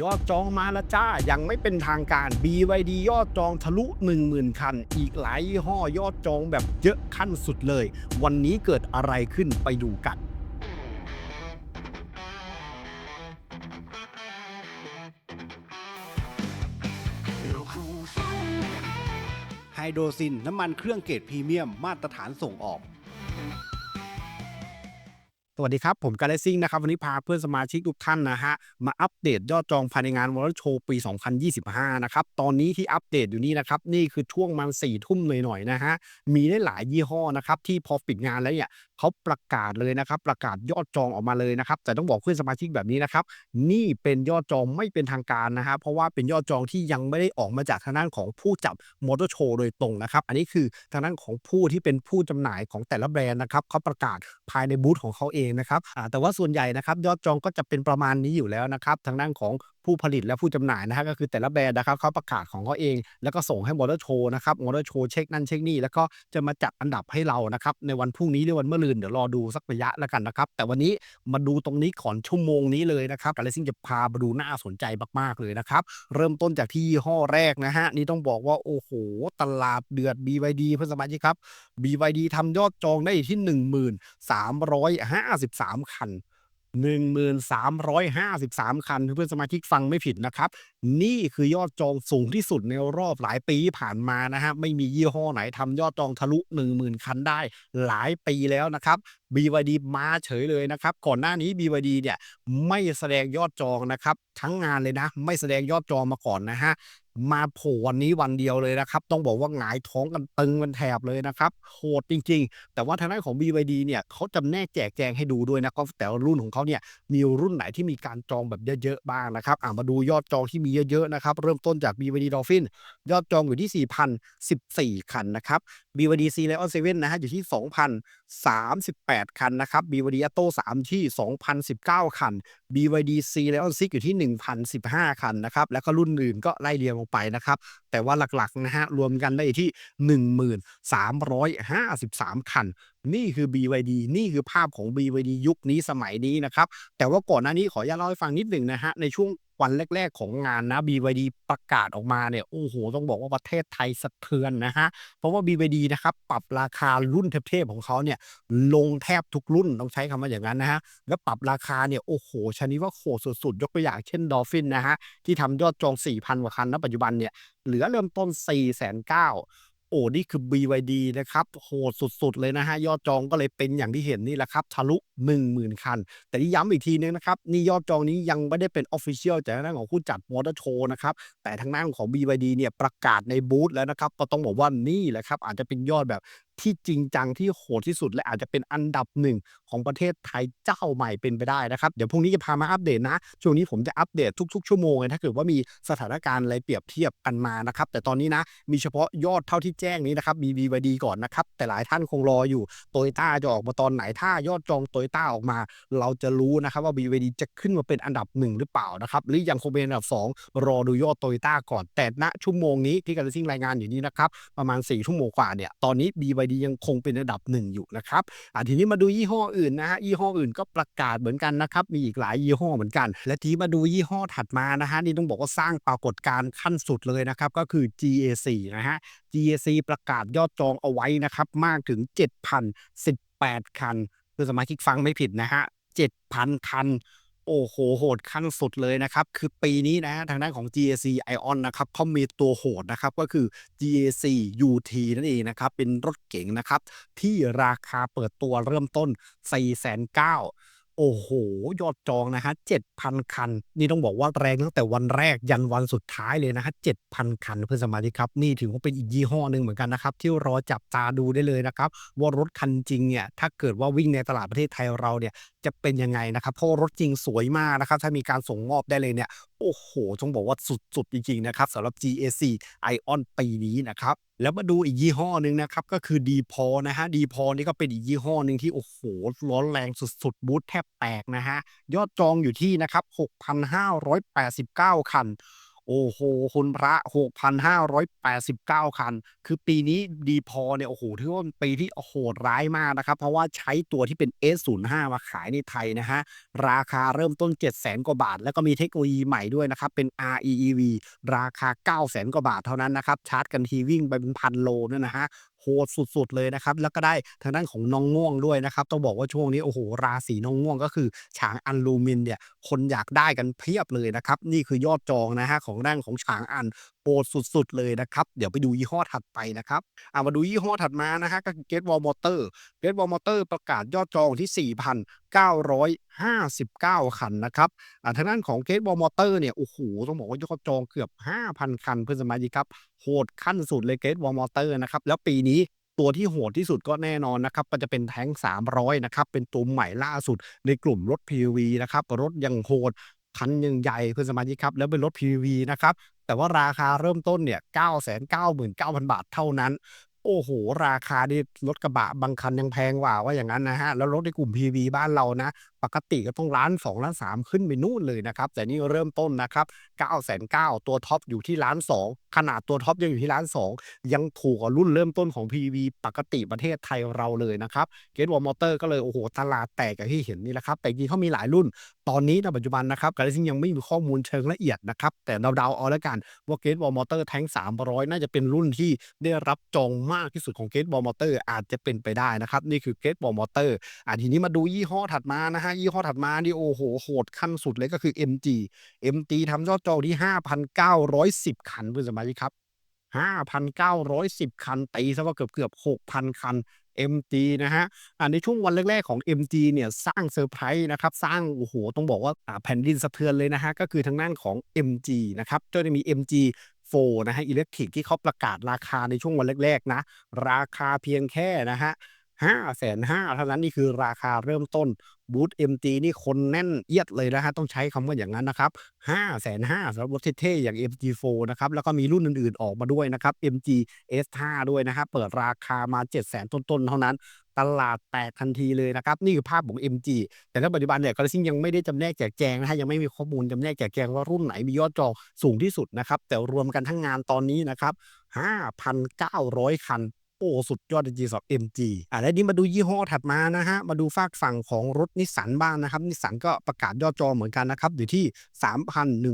ยอดจองมาแล้วจ้า ยังไม่เป็นทางการ BYD ยอดจองทะลุ 10,000 คัน อีกหลายยี่ห้อยอดจองแบบเยอะขั้นสุดเลย วันนี้เกิดอะไรขึ้นไปดูกัน ไฮโดรซินน้ำมันเครื่องเกรดพรีเมียมมาตรฐานส่งออก สวัสดีครับ ผมกาเลซิ่งนะครับ วันนี้พาเพื่อนสมาชิกทุกท่านนะฮะ มาอัปเดตยอดจองภายในงานวอลโชว์ปี 2025 นะครับ ตอนนี้ที่อัปเดตอยู่นี่นะครับ นี่คือช่วงมันสี่ทุ่มหน่อยๆนะฮะ มีได้หลายยี่ห้อนะครับ ที่พอปิดงานแล้วเนี่ยเขาประกาศเลยนะครับ ประกาศยอดจองออกมาเลยนะครับ แต่ต้องบอกเพื่อนสมาชิกแบบนี้นะครับ นี่เป็นยอดจองไม่เป็นทางการนะฮะเพราะว่าเป็นยอดจองที่ยังไม่ได้ออกมาจากทางด้านของผู้จับมอเตอร์โชว์โดยตรงนะครับ อันนี้คือทางด้านของผู้ที่เป็นผู้จำหน่ายของแต่ละแบรนด์นะครับเขาประกาศภายในบูธของเขาเองนะครับแต่ว่าส่วนใหญ่นะครับยอดจองก็จะเป็นประมาณนี้อยู่แล้วนะครับทางด้านของผู้ผลิตและผู้จำหน่ายนะฮะก็คือแต่ละแบรนด์นะครับเขาประกาศของเขาเอง แล้วก็ส่งให้มอเตอร์โชว์นะครับมอเตอร์โชว์เช็คนั่นเช็คนี่แล้วก็จะมาจัดอันดับให้เรานะครับในวันพรุ่งนี้หรือวันมะรืนเดี๋ยวรอดูสักระยะแล้วกันนะครับ แต่วันนี้มาดูตรงนี้ก่อนชั่วโมงนี้เลยนะครับการเลซิ่งจะพามาดูน่าสนใจมากๆเลยนะครับเริ่มต้นจากที่ยี่ห้อแรกนะฮะนี่ต้องบอกว่าโอ้โหตลาดเดือด BYD เพื่อนสมาชิกครับ BYD ทำยอดจองได้ที่1353 คัน 1353 คัน เพื่อนสมาชิกฟังไม่ผิดนะครับ นี่คือยอดจองสูงที่สุดในรอบหลายปีผ่านมานะฮะ ไม่มียี่ห้อไหนทำยอดจองทะลุ 10,000 คันได้หลายปีแล้วนะครับ BYD มาเฉยเลยนะครับ ก่อนหน้านี้ BYD เนี่ยไม่แสดงยอดจองนะครับ ทั้งงานเลยนะ ไม่แสดงยอดจองมาก่อนนะฮะ มาโผล่วันนี้วันเดียวเลยนะครับ ต้องบอกว่าหงายท้องกันตึงกันแถบเลยนะครับโหดจริง ๆ แต่ว่าทางด้านของ BYD เนี่ยเขาจำแนกแจกแจงให้ดูด้วยนะครับแต่รุ่นของเขาเนี่ยมีรุ่นไหนที่มีการจองแบบเยอะๆบ้างนะครับอ่ามาดูยอดจองที่มีเยอะๆนะครับเริ่มต้นจาก BYD Dolphin ยอดจองอยู่ที่ 4,014 คันนะครับ BYD C Lion 7นะฮะอยู่ที่ 2,038 คันนะครับ BYD Atto 3 ที่ 2,019 คัน BYD C Lion 6 อยู่ที่ 1,015 คันนะครับแล้วก็รุ่นอื่นก็ไล่เรียงไปนะครับ แต่ว่าหลักๆนะฮะรวมกันได้ที่ 1353 คัน นี่คือ BYD นี่คือภาพของ BYD ยุคนี้สมัยนี้นะครับ แต่ว่าก่อนหน้านี้ขออนุญาตเล่าให้ฟังนิดหนึ่งนะฮะในช่วง วันแรก ๆ ของงานนะ BYD ประกาศออกมาเนี่ยโอ้โห ต้องบอกว่าประเทศไทยสะเทือนนะฮะ เพราะว่า BYD นะครับปรับราคารุ่นเทพๆของเขาเนี่ยลงแทบทุกรุ่นต้องใช้คำว่าอย่างนั้นนะฮะ แล้วปรับราคาเนี่ยโอ้โหชนิดว่าโหดสุดๆ ยกตัวอย่างเช่น Dolphin นะฮะ ที่ทำยอดจอง 4,000 กว่าคันณปัจจุบันเนี่ยเหลือเริ่มต้น 4,900 โอ้นี่คือ BYD นะครับโหดสุด ๆ เลยนะฮะ ยอดจองก็เลยเป็นอย่างที่เห็นนี่แหละครับ ทะลุ 10,000 คัน แต่ที่ย้ำอีกทีนึงนะครับ นี่ยอดจองนี้ยังไม่ได้เป็น Official จากทางด้านของผู้จัดมอเตอร์โชว์นะครับ แต่ทางด้านของ BYD เนี่ยประกาศในบูธแล้วนะครับ ก็ต้องบอกว่านี่แหละครับ อาจจะเป็นยอดแบบ ที่จริงจังที่โหดที่สุด และอาจจะเป็นอันดับหนึ่งของประเทศไทยเจ้าใหม่เป็นไปได้นะครับ เดี๋ยวพรุ่งนี้จะพามาอัปเดตนะ ช่วงนี้ผมจะอัปเดตทุก ๆ ชั่วโมงเลยถ้าเกิดว่ามีสถานการณ์อะไรเปรียบเทียบกันมานะครับ แต่ตอนนี้นะ มีเฉพาะยอดเท่าที่แจ้งนี้นะครับมี BYD ก่อนนะครับ แต่หลายท่านคงรออยู่โตโยต้าจะออกมาตอนไหนถ้ายอดจองโตโยต้าออกมา เราจะรู้นะครับว่า BYD จะขึ้นมาเป็นอันดับหนึ่งหรือเปล่านะครับหรือยังคงเป็นอันดับสองรอดูยอดโตโยต้าก่อนแต่ณชั่วโมงนี้ที่การซิ่งรายงานอยู่นี้นะครับประมาณ4ชั่วโมงกว่าเนี่ยตอนนี้ BYD ยังคงเป็นอันดับหนึ่งอยู่นะครับอะทีนี้มาดูยี่ห้ออื่นนะฮะยี่ห้ออื่นก็ประกาศเหมือนกันนะครับมีอีกหลายยี่ห้อเหมือนกัน และทีมาดูยี่ห้อถัดมานะฮะนี่ต้องบอกว่าสร้างปรากฏการณ์ขั้นสุดเลยนะครับก็คือ GAC นะฮะ GAC ประกาศยอดจองเอาไว้นะครับมากถึง 7,018 คัน คือสมาชิกฟังไม่ผิดนะฮะ7,000 คัน โอ้โหโหดขั้นสุดเลยนะครับ คือปีนี้นะทางด้านของ GAC Ion นะครับเขามีตัวโหดนะครับ ก็คือ GAC UT นั่นเองนะครับ เป็นรถเก๋งนะครับ ที่ราคาเปิดตัวเริ่มต้น 4,900 โอ้โห ยอดจองนะฮะ 7,000 คัน นี่ต้องบอกว่าแรงตั้งแต่วันแรกยันวันสุดท้ายเลยนะฮะ 7,000 คันเพื่อนสมาชิกครับ นี่ถือว่าเป็นอีกยี่ห้อหนึ่งเหมือนกันนะครับ ที่รอจับตาดูได้เลยนะครับ ว่ารถคันจริงเนี่ย ถ้าเกิดว่าวิ่งในตลาดประเทศไทยเราเนี่ย จะเป็นยังไงนะครับ เพราะรถจริงสวยมากนะครับ ถ้ามีการส่งมอบได้เลยเนี่ย โอ้โหต้องบอกว่าสุดๆจริงๆนะครับสำหรับ GAC Ion ปีนี้นะครับ แล้วมาดูอีกยี่ห้อหนึ่งนะครับก็คือดีพอนะฮะดีพอนี่ก็เป็นอีกยี่ห้อหนึ่งที่โอ้โหร้อนแรงสุดๆ บูธแทบแตกนะฮะ ยอดจองอยู่ที่นะครับ 6,589 คัน โอ้โห คุณพระ 6,589 คัน คือปีนี้ดีพอเนี่ย โอ้โห ถือว่าเป็นปีที่โหดร้ายมากนะครับ เพราะว่าใช้ตัวที่เป็น S05 มาขายในไทยนะฮะ ราคาเริ่มต้น 700,000กว่าบาท แล้วก็มีเทคโนโลยีใหม่ด้วยนะครับ เป็น REEV ราคา 900,000 กว่าบาทเท่านั้นนะครับ ชาร์จกันทีวิ่งไปเป็นพันโลเนี่ยนะฮะ โหดสุดๆเลยนะครับ แล้วก็ได้ทางด้านของน้องง่วงด้วยนะครับ ต้องบอกว่าช่วงนี้โอ้โหราศีน้องง่วงก็คือฉางอันลูมินเนี่ยคนอยากได้กันเพียบเลยนะครับ นี่คือยอดจองนะฮะของด้านของฉางอันโหดสุดๆเลยนะครับ เดี๋ยวไปดูยี่ห้อถัดไปนะครับอ่ามาดูยี่ห้อถัดมานะครับก็คือ Great Wall Motor Great Wall Motor ประกาศยอดจองที่ 4,959 คันนะครับอ่าทางด้านของ Great Wall Motor เนี่ยโอ้โฮต้องบอกว่ายอดจองเกือบ 5,000 คันเพื่อนสมาชิกครับโหดขั้นสุดเลย Great Wall Motor นะครับแล้วปีนี้ตัวที่โหดที่สุดก็แน่นอนนะครับก็จะเป็น Tank 300 นะครับ เป็นตัวใหม่ล่าสุดในกลุ่มรถ PV นะครับ รถย่างโหด คันยังใหญ่เพื่อนสมาชิกครับ แล้วเป็นรถ PV นะครับ แต่ว่าราคาเริ่มต้นเนี่ย999,000 บาทเท่านั้น โอ้โห ราคานี่รถกระบะบางคันยังแพงกว่าว่าอย่างนั้นนะฮะ แล้วรถในกลุ่ม PV บ้านเรานะ ปกติก็ต้อง1,200,000 1,300,000ขึ้นไปนู่นเลยนะครับ แต่นี่เริ่มต้นนะครับ990,000ตัวท็อปอยู่ที่1,200,000ขนาดตัวท็อปยังอยู่ที่1,200,000ยังถูกกว่ารุ่นเริ่มต้นของ PV ปกติประเทศไทยเราเลยนะครับ Great Wall Motor ก็เลยโอ้โฮตลาดแตกอย่างที่เห็นนี่แหละครับ แต่จริงเขามีหลายรุ่นตอนนี้ณปัจจุบันนะครับ Galaxy ยังไม่มีข้อมูลเชิงละเอียดนะครับแต่เดาๆเอาแล้วกันว่า Great Wall Motor Tank 300น่าจะเป็นรุ่นที่ได้รับจองมากที่สุดของ Great Wall Motor อาจจะเป็นไปได้นะครับนี่คือ Great Wall Motor อ่าทีนี้มาดูยี่ห้อถัดมานะครับยี่ห้อถัดมานี่โอ้โฮโหดขั้นสุดเลยก็คือ MG MG ทำยอดจองที่ 5,910 คันเพื่อนสมาชิกครับ5,910 คันตีเสียว่าเกือบๆ6,000 คัน MG นะครับอ่าในช่วงวันแรก ๆ ของ MG เนี่ยสร้างเซอร์ไพรส์นะครับสร้างโอ้โฮต้องบอกว่าอ่าแผ่นดินสะเทือนเลยนะครับก็คือทางด้านของ MG นะครับก็จะมี MG4 นะครับอิเล็กทริกที่เขาประกาศราคาในช่วงวันแรกๆนะ ราคาเพียงแค่นะครับ550,000เท่านั้นนี่คือราคาเริ่มต้น บูธ MG นี่คนแน่นเอียดเลยนะครับต้องใช้คำว่าอย่างงั้นนะครับ550,000สำหรับรถเท่ๆอย่าง MG4 นะครับแล้วก็มีรุ่นอื่นๆออกมาด้วยนะครับ MG S5 ด้วยนะครับเปิดราคามา 700,000ต้นๆ เท่านั้นตลาดแตกทันทีเลยนะครับ นี่คือภาพของ MG แต่ณปัจจุบันเนี่ย Galaxy ยังไม่ได้จำแนกแจกแจงนะครับยังไม่มีข้อมูลจำแนกแจกแจงว่ารุ่นไหนมียอดจองสูงที่สุดนะครับแต่รวมกันทั้งงานตอนนี้นะครับ5,900 คัน โอ้สุดยอดจริงๆสำหรับ MG อ่าแล้วนี้มาดูยี่ห้อถัดมานะครับมาดูฝากฝั่งของรถ Nissan บ้างนะครับ Nissan ก็ประกาศยอดจองเหมือนกันนะครับ อยู่ที่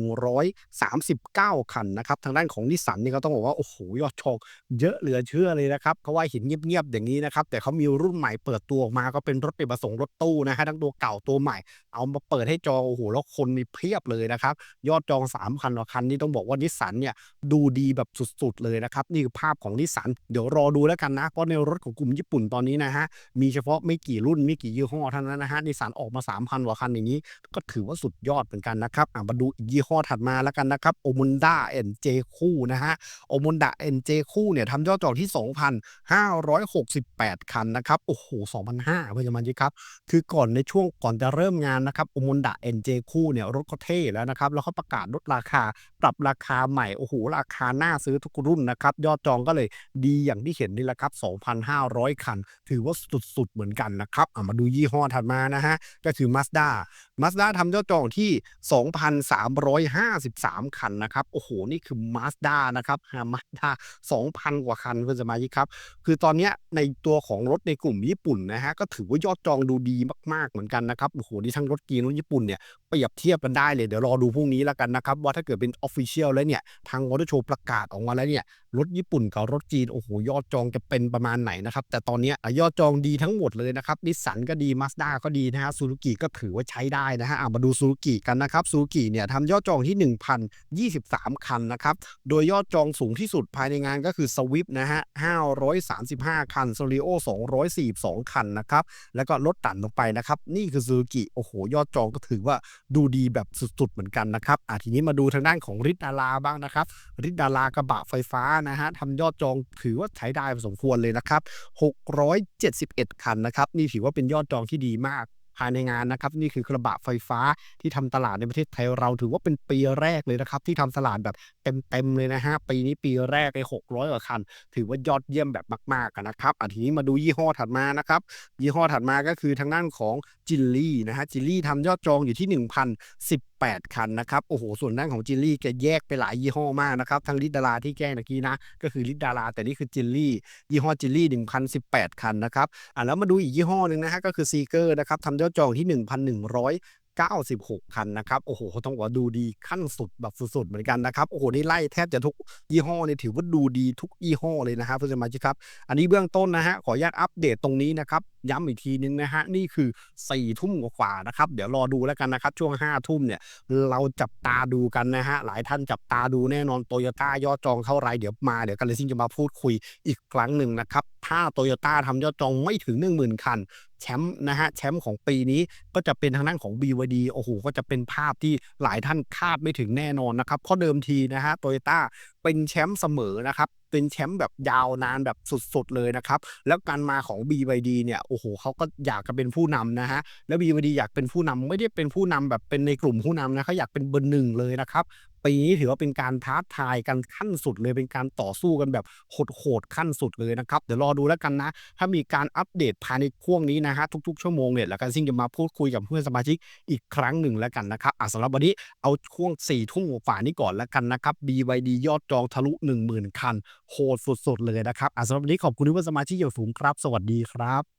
3,139 คันนะครับ ทางด้านของ Nissan นี่ก็ต้องบอกว่า โอ้โฮยอดจองเยอะเหลือเชื่อเลยนะครับ เพราะว่าเห็นเงียบๆ อย่างนี้นะครับ แต่เขามีรุ่นใหม่เปิดตัวออกมาก็เป็นรถอเนประสงค์รถตู้นะครับทั้งตัวเก่าตัวใหม่ เอามาเปิดให้จองโอ้โฮแล้วคนนี่เพียบเลยนะครับยอดจอง3,000กว่าคันนี่ต้องบอกว่า Nissan เนี่ยดูดีแบบสุดๆเลยนะครับนี่คือภาพของ Nissan เดี๋ยวรอดูแล้วกันนะ เพราะในรถของกลุ่มญี่ปุ่นตอนนี้นะครับมีเฉพาะไม่กี่รุ่นไม่กี่ยี่ห้อเท่านั้นนะครับ Nissan ออกมา 3,000กว่าคันอย่างงี้ ก็ถือว่าสุดยอดเหมือนกันนะครับมาดูอีกยี่ห้อถัดมาแล้วกันนะครับ Omonda NJ คู่นะครับ Omonda NJ คู่เนี่ยทำยอดจองที่ 2,568 คันนะครับโอ้โฮ2,500เพื่อนสมาชิครับคือก่อนในช่วงก่อนจะเริ่มงานนะครับ Omonda NJ คู่เนี่ยรถเขาเท่แล้วนะครับแล้วเขาประกาศลดราคาปรับราคาใหม่โอ้โฮราคาน่าซื้อทุกรุ่นนะครับยอดจองก็เลยดีอย่างที่เห็นนี่แหละครับ 2,500 คัน ถือว่าสุดๆ เหมือนกันนะครับอ่ามาดูยี่ห้อถัดมานะฮะ ก็คือ Mazda Mazda ทำยอดจองที่ 2,353 คันนะครับ โอ้โฮนี่คือ Mazda นะครับอ่า Mazda 2,000 กว่าคันเพื่อนสมาชิกครับ คือตอนนี้ในตัวของรถในกลุ่มญี่ปุ่นนะครับก็ถือว่ายอดจองดูดีมาก ๆ เหมือนกันนะครับ โอ้โฮนี่ทั้งรถจีนรถญี่ปุ่นเนี่ยเปรียบเทียบกันได้เลย เดี๋ยวรอดูพรุ่งนี้แล้วกันนะครับ ว่าถ้าเกิดเป็น Official แล้วเนี่ย ทาง Motor Show ประกาศออกมาแล้วเนี่ย รถญี่ปุ่นกับรถจีน โอ้โฮยอดจองจะเป็นประมาณไหนนะครับ แต่ตอนนี้ยอดจองดีทั้งหมดเลยนะครับ Nissan ก็ดี Mazda ก็ดีนะครับ Suzuki ก็ถือว่าใช้ได้นะครับอ่ามาดู Suzuki กันนะครับ Suzuki เนี่ยทำยอดจองที่ 1,023 คันนะครับ โดยยอดจองสูงที่สุดภายในงานก็คือ Swift นะครับ535 คัน Celerio 242 คันนะครับ แล้วก็ลดต่ำลงไปนะครับ นี่คือ Suzuki โอ้โฮยอดจองก็ถือว่าดูดีแบบสุดๆเหมือนกันนะครับอ่าทีนี้มาดูทางด้านของ Ritz Dara บ้างนะครับ Ritz Dara กระบะไฟฟ้านะครับทำยอดจองถือว่าใช้ได้พอสมควรเลยนะครับ671 คันนะครับ นี่ถือว่าเป็นยอดจองที่ดีมาก ภายในงานนะครับนี่คือกระบะไฟฟ้าที่ทำตลาดในประเทศไทยเราถือว่าเป็นปีแรกเลยนะครับที่ทำตลาดแบบเต็มๆเลยนะฮะปีนี้ปีแรกไป600กว่าคัน ถือว่ายอดเยี่ยมแบบมากๆนะครับอันทีนี้มาดูยี่ห้อถัดมานะครับยี่ห้อถัดมาก็คือทางด้านของจิลลี่นะฮะจิลลี่ทำยอดจองอยู่ที่ 1,010 8 คันนะครับ โอ้โห ส่วนด้านของจิลลี่แกแยกไปหลายยี่ห้อมากนะครับ ทั้งลิดดาราที่แก้งเมื่อกี้นะ ก็คือลิดดารา แต่นี่คือจิลลี่ ยี่ห้อจิลลี่ 1,018 คันนะครับ อ่าแล้วมาดูอีกยี่ห้อหนึ่งนะฮะ ก็คือซีเกอร์นะครับทำยอดจองที่ 96 คันนะครับโอ้โหต้องบอกว่าดูดีขั้นสุดแบบสุดๆเหมือนกันนะครับโอ้โหนี่ไล่แทบจะทุกยี่ห้อเนี่ยถือว่าดูดีทุกยี่ห้อเลยนะครับเพื่อนสมาชิกครับ อันนี้เบื้องต้นนะฮะขออนุญาตอัปเดตตรงนี้นะครับย้ำอีกทีนึงนะฮะนี่คือ4ี่ทุ่มกว่านะครับ เดี๋ยวรอดูแล้วกันนะครับ ช่วง5้าทุ่มเนี่ยเราจับตาดูกันนะฮะหลายท่านจับตาดูแน่นอนโตโยต้ายอดจองเท่าไรเดี๋ยวมาเดี๋ยวกันเลยซิ่งจะมาพูดคุยอีกครั้งหนึ่งนะครับถ้าโตโยต้าทำยอดจองไม่ถึง 10,000 คัน แชมป์นะฮะแชมป์ของปีนี้ก็จะเป็นทางด้านของ BYD โอ้โหก็จะเป็นภาพที่หลายท่านคาดไม่ถึงแน่นอนนะครับเพราะเดิมทีนะฮะโตโยต้าเป็นแชมป์เสมอนะครับ เป็นแชมป์แบบยาวนานแบบสุดๆเลยนะครับ แล้วการมาของ BYD เนี่ยโอ้โหเขาก็อยากจะเป็นผู้นำนะฮะแล้ว BYD อยากเป็นผู้นำไม่ได้เป็นผู้นำแบบเป็นในกลุ่มผู้นำนะเขาอยากเป็นเบอร์หนึ่งเลยนะครับปีนี้ถือว่าเป็นการท้าทายกันขั้นสุดเลยเป็นการต่อสู้กันแบบโหดๆขั้นสุดเลยนะครับ เดี๋ยวรอดูแล้วกันนะ ถ้ามีการอัปเดตภายในช่วงนี้นะฮะทุกๆชั่วโมงเนี่ยแล้วกันซิ่งจะมาพูดคุยกับเพื่อนสมาชิกอีกครั้งหนึ่งแล้วกันนะครับอะสำหรับวันนี้เอาช่วง4ี่ทุ่มฝ่านี้ก่อนแล้วกันนะครับ BYD ยอดจองทะลุ 10,000 คัน โหดสุดๆเลยนะครับอะสำหรับวันนี้ขอบคุณเพื่อนสมาชิกอย่างสูงครับ สวัสดีครับ